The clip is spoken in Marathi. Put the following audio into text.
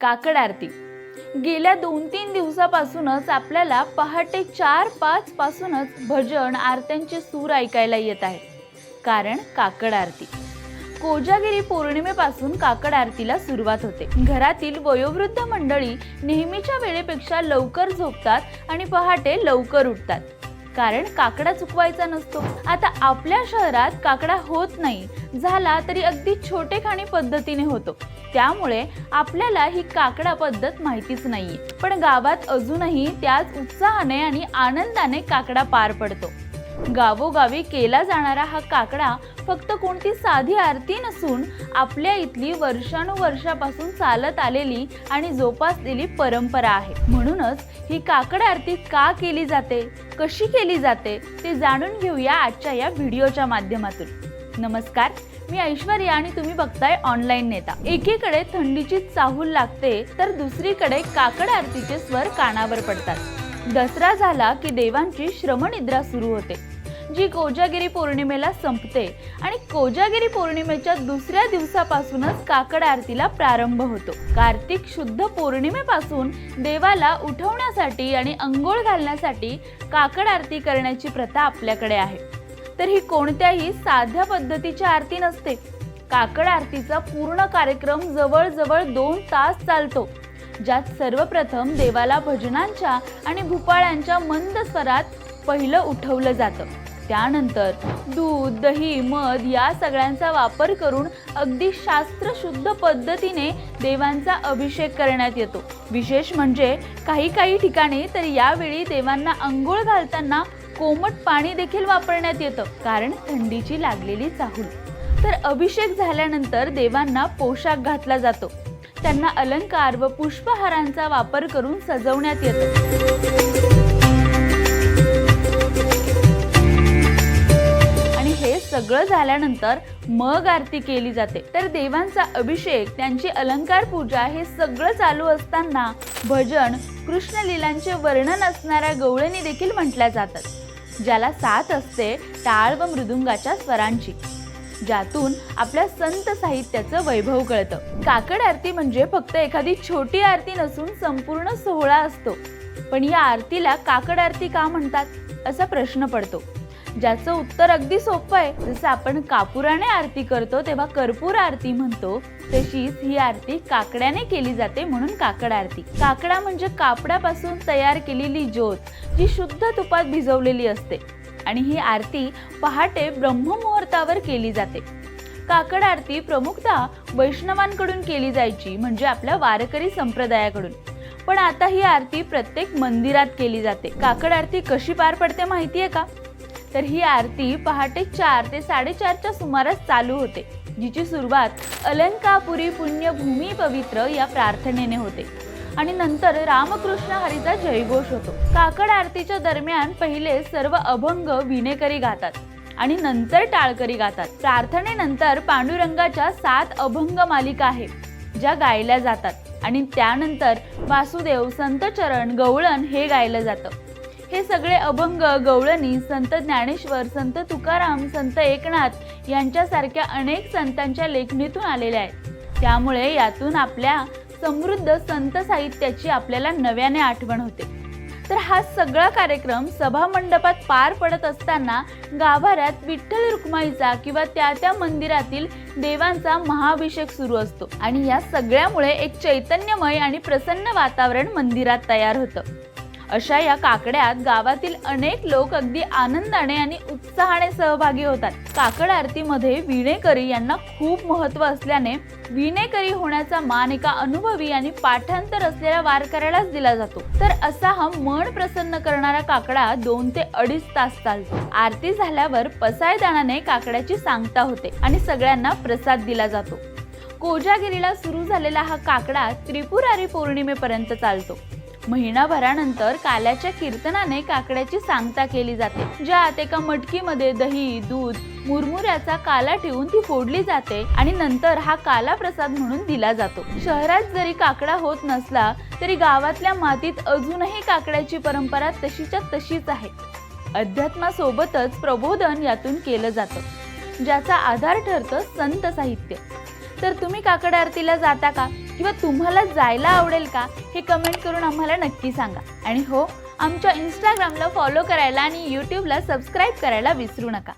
काकड आरती. गेल्या दोन तीन दिवसापासूनच आपल्याला पहाटे चार पाच पासूनच भजन आरत्यांचे सूर ऐकायला येत आहे. कारण काकड आरती. कोजागिरी पौर्णिमेपासून काकड आरतीला सुरुवात होते. घरातील वयोवृद्ध मंडळी नेहमीच्या वेळेपेक्षा लवकर झोपतात आणि पहाटे लवकर उठतात. कारण काकडा चुकवायचा नसतो. आता आपल्या शहरात काकडा होत नाही. झाला तरी अगदी छोटे खाणी पद्धतीने होतो. त्यामुळे आपल्याला ही काकडा पद्धत माहितीच नाहीये. पण गावात अजूनही त्याच उत्साहाने आणि आनंदाने काकडा पार पडतो. गावोगावी केला जाणारा हा काकडा फक्त कोणती साधी आरती नसून आपल्या इथली वर्षानुवर्षापासून चालत आलेली आणि जोपासलेली परंपरा आहे. म्हणूनच ही काकड आरती का केली जाते कशी केली जाते ते जाणून घेऊया आजच्या या व्हिडिओच्या माध्यमातून. नमस्कार मी ऐश्वर्या आणि तुम्ही बघताय ऑनलाईन नेता. एकीकडे थंडीची चाहूल लागते तर दुसरीकडे काकड आरतीचे स्वर कानावर पडतात. दसरा झाला की देवांची श्रमनिद्रा सुरू होते. जी कोजागिरी पौर्णिमेला संपते आणि कोजागिरी पौर्णिमेच्या दुसऱ्या दिवसापासूनच काकड आरतीला प्रारंभ होतो. कार्तिक शुद्ध पौर्णिमेपासून देवाला उठवण्यासाठी आणि अंघोळ घालण्यासाठी काकड आरती करण्याची प्रथा आपल्याकडे आहे. तर ही कोणत्याही साध्या पद्धतीची आरती नसते. काकड आरतीचा पूर्ण कार्यक्रम जवळजवळ दोन तास चालतो. ज्यात सर्वप्रथम देवाला भजनांच्या आणि भूपाळ्यांच्या मंद स्वरात पहिलं उठवलं जातं. त्यानंतर दूध दही मध या सगळ्यांचा वापर करून अगदी शास्त्रशुद्ध पद्धतीने देवांचा अभिषेक करण्यात येतो. विशेष म्हणजे काही काही ठिकाणी तर यावेळी देवांना अंघोळ घालताना कोमट पाणी देखील वापरण्यात येतं कारण थंडीची लागलेली चाहूल. तर अभिषेक झाल्यानंतर देवांना पोशाख घातला जातो. त्यांना अलंकार व पुष्पहारांचा वापर करून सजवण्यात येतं. आणि हे सगळं झाल्यानंतर मग आरती केली जाते. तर देवांचा अभिषेक त्यांची अलंकार पूजा हे सगळं चालू असताना भजन कृष्णलीलांचे वर्णन असणाऱ्या गवळणी देखील म्हटल्या जातात ज्याला साथ असते टाळ व मृदुंगाच्या स्वरांची. ज्यातून आपल्या संत साहित्याचं वैभव कळतं. काकड आरती म्हणजे फक्त एखादी छोटी आरती नसून संपूर्ण सोहळा असतो. पण या आरतीला काकड आरती का म्हणतात? असा प्रश्न पडतो. ज्याचं उत्तर अगदी सोपं आहे. जसं आपण कापुराने आरती करतो तेव्हा कर्पूर आरती म्हणतो. तशीच ही आरती काकड्याने केली जाते म्हणून काकड आरती. काकडा म्हणजे कापडापासून तयार केलेली ज्योत जी शुद्ध तुपात भिजवलेली असते. आणि ही आरती पहाटे ब्रह्ममुहूर्तावर केली जाते. काकड आरती प्रमुखतः वैष्णवांकडून केली जायची म्हणजे आपल्या वारकरी संप्रदायाकडून. पण आता ही आरती प्रत्येक मंदिरात केली जाते. काकड आरती कशी पार पडते माहिती आहे का? तर ही आरती पहाटे चार ते साडेचारच्या सुमारास चालू होते जिची सुरुवात अलंकापुरी पुण्यभूमी पवित्र या प्रार्थनेने होते. आणि नंतर रामकृष्ण हरीचा जयघोष होतो. काकड आरतीच्या दरम्यान पहिले सर्व अभंग विनेकरी गातात आणि नंतर टाळकरी गातात. प्रार्थनेनंतर पांडुरंगाच्या सात अभंग मालिका आहेत ज्या गायल्या जातात. आणि त्यानंतर वासुदेव संत चरण गवळण हे गायलं जातं. हे सगळे अभंग गवळणी संत ज्ञानेश्वर संत तुकाराम संत एकनाथ यांच्यासारख्या अनेक संतांच्या लेखणीतून आलेल्या आहेत. त्यामुळे यातून आपल्या समृद्ध संत साहित्याची आपल्याला नव्याने आठवण होते. तर हा सगळा कार्यक्रम सभा मंडपात पार पडत असताना गाभाऱ्यात विठ्ठल रुक्माईचा किंवा त्या त्या मंदिरातील देवांचा महाअभिषेक सुरू असतो आणि या सगळ्यामुळे एक चैतन्यमय आणि प्रसन्न वातावरण मंदिरात तयार होतं. अशा या काकड्यात गावातील अनेक लोक अगदी आनंदाने आणि उत्साहाने सहभागी होतात. काकड आरतीमध्ये विणेकरी यांना खूप महत्त्व असल्याने विणेकरी होण्याचा मान एका अनुभवी आणि पाठांतर असलेल्या वारकऱ्यालाच दिला जातो. तर असा हा मन प्रसन्न करणारा काकडा दोन ते अडीच तास चालतो. आरती झाल्यावर पसायदानाने काकड्याची सांगता होते आणि सगळ्यांना प्रसाद दिला जातो. कोजागिरीला सुरू झालेला हा काकडा त्रिपुरारी पौर्णिमेपर्यंत चालतो. महिनाभरानंतर काल्याच्या कीर्तनाने काकड्याची सांगता केली जाते. ज्यात एका मटकीमध्ये दही दूध मुरमुऱ्याचा काला ठेवून ती फोडली जाते आणि नंतर हा काला प्रसाद म्हणून दिला जातो. शहरात जरी काकडा होत नसला तरी गावातल्या मातीत अजूनही काकड्याची परंपरा तशीच्या तशीच आहे. अध्यात्मासोबतच प्रबोधन यातून केलं जातं ज्याचा आधार ठरतं संत साहित्य. तर तुम्ही काकड आरतीला जाता का? किंवा तुम्हाला जायला आवडेल का हे कमेंट करून आम्हाला नक्की सांगा. आणि हो आमच्या इंस्टाग्रामला फॉलो करायला आणि यूट्यूबला सबस्क्राईब करायला विसरू नका.